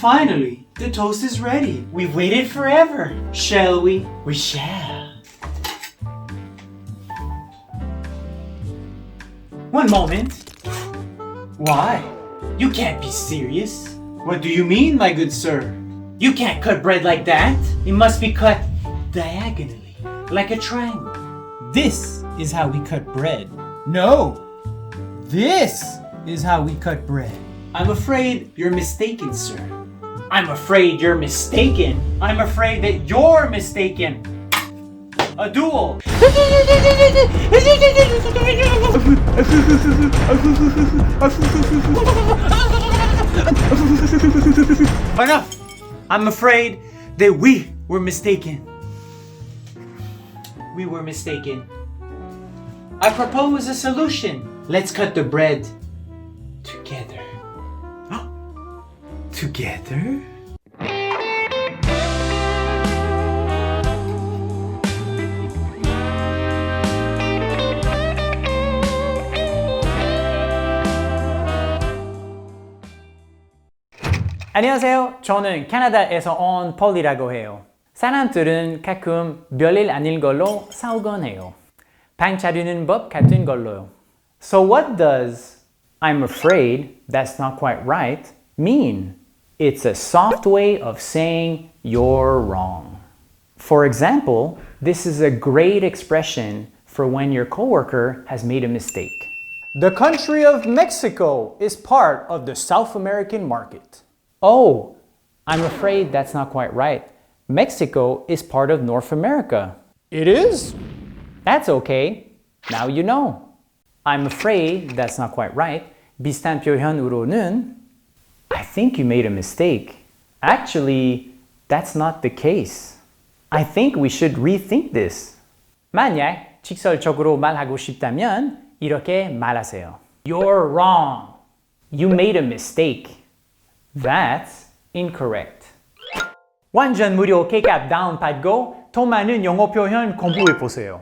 Finally, the toast is ready. We've waited forever. Shall we? We shall. One moment. Why? You can't be serious. What do you mean, my good sir? You can't cut bread like that. It must be cut diagonally, like a triangle. This is how we cut bread. No! This is how we cut bread. I'm afraid you're mistaken, sir. I'm afraid you're mistaken. I'm afraid that you're mistaken. A duel. Enough. I'm afraid that we were mistaken. We were mistaken. I propose a solution. Let's cut the bread together? 안녕하세요. 저는 캐나다에서 온 폴이라고 해요. 사람들은 가끔 별일 아닐 걸로 싸우곤 해요. 방 차리는 법 같은 걸로요. So what does I'm afraid that's not quite right mean? It's a soft way of saying you're wrong. For example, this is a great expression for when your coworker has made a mistake. The country of Mexico is part of the South American market. Oh, I'm afraid that's not quite right. Mexico is part of North America. It is? That's okay. Now you know. I'm afraid that's not quite right. 비슷한 표현으로는 I think you made a mistake. Actually, that's not the case. I think we should rethink this. 만약 직설적으로 말하고 싶다면 이렇게 말하세요. You're wrong. You made a mistake. That's incorrect. 완전 무료 K값 다운받고 더 많은 영어 표현 공부해 보세요.